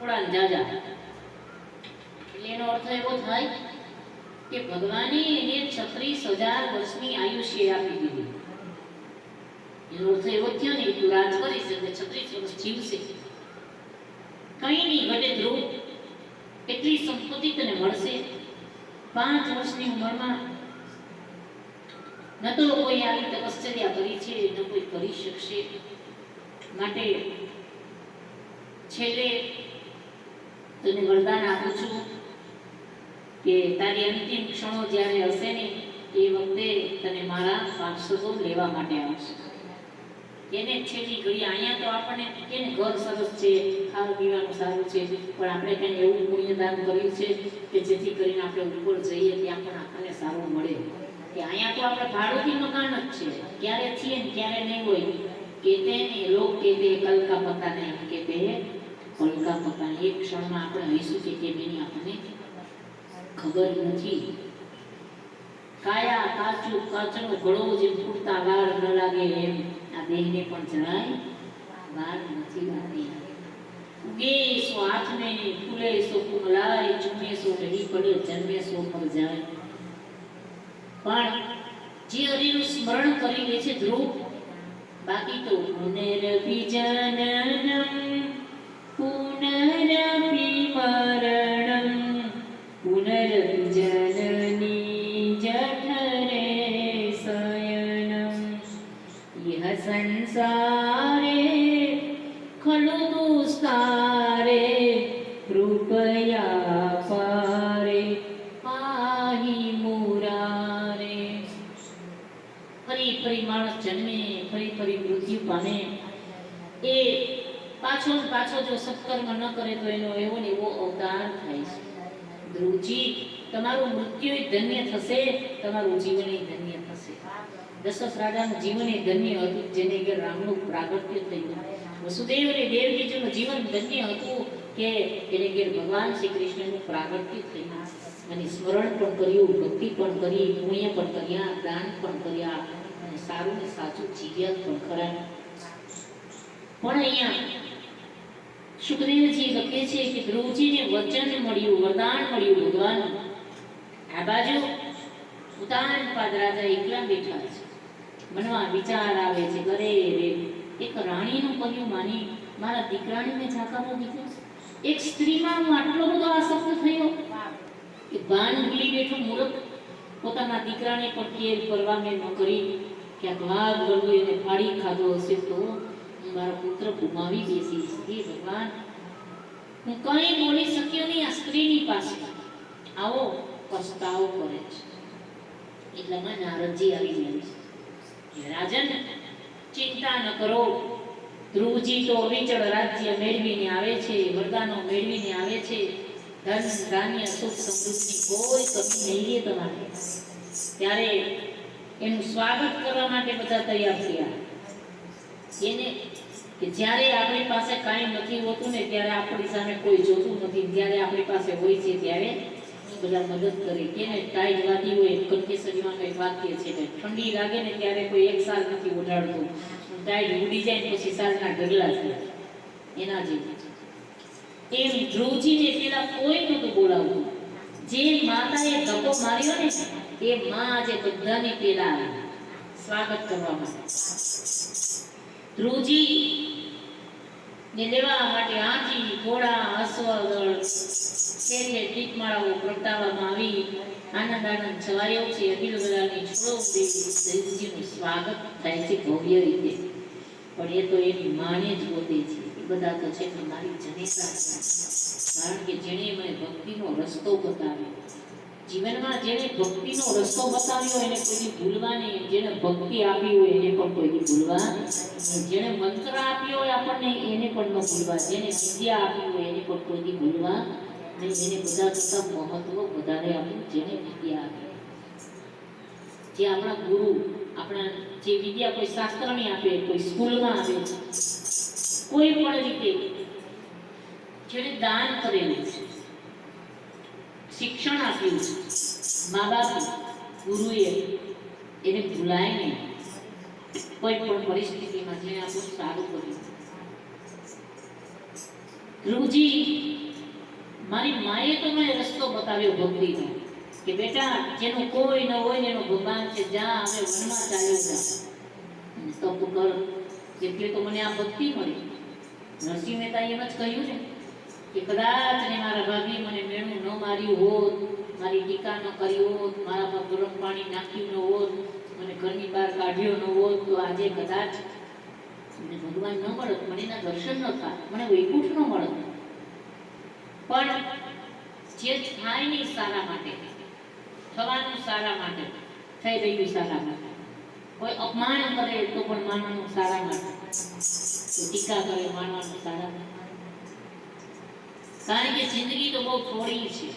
થોડા ને જાજા. એટલે એનો અર્થ એવો થાય કે ભગવાને એને છત્રીસ હજાર વર્ષની આયુષ્ય આપી દીધી. એનો અર્થ એવો થયો ને તું રાજ કરીશ એટલે છત્રીસ વર્ષ જીવશે. કઈ નહીં, ઘટે ધ્રુવ એટલી સંપત્તિ તને મળશે. પાંચ વર્ષની ઉંમરમાં ન તો કોઈ આવી તપશ્ચર્યા કરી છે, ન કોઈ કરી શકશે. માટે છેલ્લે તને વરદાન આપું છું કે તારી અંતિમ ક્ષણો જ્યારે હશે ને, એ વખતે તને મારા પાર્ષદો લેવા માટે આવશે. એને છેલ્લી ઘડી અહીંયા તો આપણને કે ઘર સરસ છે, ખાવા પીવાનું સારું છે, પણ આપણે કંઈ એવું પુણ્યદાન કર્યું છે કે જેથી કરીને આપણે ઉપર જઈએ ત્યાં પણ આપણને સારું મળે. કે અહીંયા તો આપણે ભાડુતી મકાન જ છે, ક્યારે છીએ ને ક્યારે નહીં હોય, કે તે ને લોક કે તે, કલકા પતા નહીં કે તે પકા એક ક્ષણમાં આપણે હઈશું છે કેમ એની આપણને ખબર નથી. કાયા, કાચું, કાચનો ગળો જે ફૂટતા વાર ન લાગે એમ આ દેહને પણ જરાય વાર નથી લાગતી. ઉગે સો હાથને ફૂલે સો કુમલાય ચૂમે સો રહી પડે, જન્મે સો પર જાય. પણ જે હરિનું સ્મરણ કરી લે છે ધ્રુવ, બાકી તો પુનરપી સંસારે ખલુ દુસ્તારે, કૃપયા પારે પાહી મુરારે. ફરી ફરી માણસ જન્મે, ફરી ફરી મૃત્યુ પામે. એ પાછો પાછો જો સત્કર્મ ન કરે તો એનો એવો ને એવો અવતાર થાય છે. ધ્રુવજી, તમારું મૃત્યુ ધન્ય થશે, તમારું જીવન ધન્ય થશે. દશરથ રાજાનું જીવન એ ધન્ય હતું, જેને કે રામનું પ્રાગટ્ય થયું વસુદેવ અને દેવકીજીનું જીવન ધન્ય હતું કે એને કે ભગવાન શ્રી કૃષ્ણનું પ્રાગટ્ય થયું અને સ્મરણ પણ કર્યું, ભક્તિ પણ કરી, પુણ્ય પણ કર્યા, દાન પણ કર્યા, અને સારું ને સાચું જીવ્યા પણ ખરા. પણ અહીંયા સુખદેવજી લખે છે કે ધ્રુવજીને વચન મળ્યું, વરદાન મળ્યું ભગવાન આ બાજુ ઉતાન પાદ રાજા એકલા બેઠા છે. મનમાં વિચાર આવે છે, અરે રે, એક રાણીનું કર્યું માની, મારા દીકરાણીને ઝાકામાં દીધો એક સ્ત્રીમાં હું આટલો બધો આસક્ત થયો કે ભાન ભૂલી બેઠો મૂર્ખ. પોતાના દીકરાને પણ કેર મેં ન કરી. ક્યાંક વાઘ ગળવો એને ફાડી ખાધો હશે તો હું મારા પુત્ર ગુમાવી બેસીશ. હે ભગવાન, હું કંઈ બોલી શક્યો નહીં આ સ્ત્રીની પાસે. આવો પસ્તાવો કરે છે. એટલામાં નારદજી આવી જાય છે. રાજન ચિંતા ન કરો. ધ્રુવજી તો અવિચળ રાજ્ય મેળવીને આવે છે, વરદાનો મેળવીને આવે છે. ધન, ધાન્ય, સુખ, સમૃદ્ધિ કોઈ કમી નહીં રહે તમારે. ત્યારે એનું સ્વાગત કરવા માટે બધા તૈયાર થયા. એને કે જ્યારે આપણી પાસે કાંઈ નથી હોતું ને ત્યારે આપણી સામે કોઈ જોતું નથી. જ્યારે આપણી પાસે હોય છે ત્યારે બધા મદદ કરે. કે ટાઈટ વાતી હોય કંકેસરીમાં કંઈક વાક્ય છે ને ઠંડી લાગે ને ત્યારે કોઈ એક સાર નથી ઓઢાડતું ટાઈટ ઉડી જાય પછી સારના ઢગલા થાય એના જેવી. એમ ધ્રુવજીને પેલા કોઈ નહોતું બોલાવતું. જે માતાએ ધક્કો માર્યો ને, એ માં આજે બધાને પેલા સ્વાગત કરવા માટે. ધ્રુવજી ને લેવા માટે હાથી ઘોડા અશ્વદળ શેરીએ ટીકમાળાઓ પ્રગટાવવામાં આવી. આનંદ આનંદ છવાયો છે. અખિલ બલાની છોડો દેવજીનું સ્વાગત થાય છે ભવ્ય રીતે. પણ એ તો એની માને જ પોતે છે. એ બધા તો છે કે મારી જનેતા કારણ કે જેણે મને ભક્તિનો રસ્તો બતાવ્યો. જીવનમાં જેને ભક્તિનો રસ્તો બતાવ્યો એને કોઈની ભૂલવા નહીં જેને ભક્તિ આપી હોય એને પણ કોઈની ભૂલવા જેને મંત્ર આપ્યો હોય આપણને એને પણ ન ભૂલવા. જેને વિદ્યા આપી હોય એને પણ કોઈની ભૂલવા નહીં. એને બધા કરતાં મહત્વ વધારે આપ્યું જેને વિદ્યા આપી. જે આપણા ગુરુ, આપણા જે વિદ્યા કોઈ શાસ્ત્રની આપે, કોઈ સ્કૂલમાં આપે કોઈ પણ રીતે જેને દાન કરેલું છે. શિક્ષણ આપ્યું મા બાપ ગુરુએ એને ભૂલાય નહીં. કોઈ પણ પરિસ્થિતિમાં જેને આપણું સારું કર્યું ધ્રુવજી, મારી માએ તો મને રસ્તો બતાવ્યો ભક્તિનો કે બેટા, જેનું કોઈ ન હોય એનો ભગવાન છે જ્યાં અમે વનમાં ચાલ્યો જા. તપ કર, એટલે તો મને આ ભક્તિ મળી. નરસિંહ મહેતા એમ જ કહ્યું ને કે કદાચ ને મારા ભાગે મને મેણું ન માર્યું હોત, મારી ટીકા ન કરી હોત, મારા પર ગરમ પાણી નાખ્યું ન હોત, મને ઘરની બહાર કાઢ્યો ન હોત, તો આજે કદાચ મને ભગવાન ન મળત, મને એના દર્શન ન થાય, મને વૈકુંઠ ન મળત. પણ જે થાય નહીં સારા માટે, થવાનું સારા માટે, થઈ રહ્યું સારા માટે. કોઈ અપમાન કરે તો પણ માનવાનું સારા માટે. ટીકા કરે માનવાનું સારા માટે. કારણ કે જિંદગી તો બહુ થોડી છે.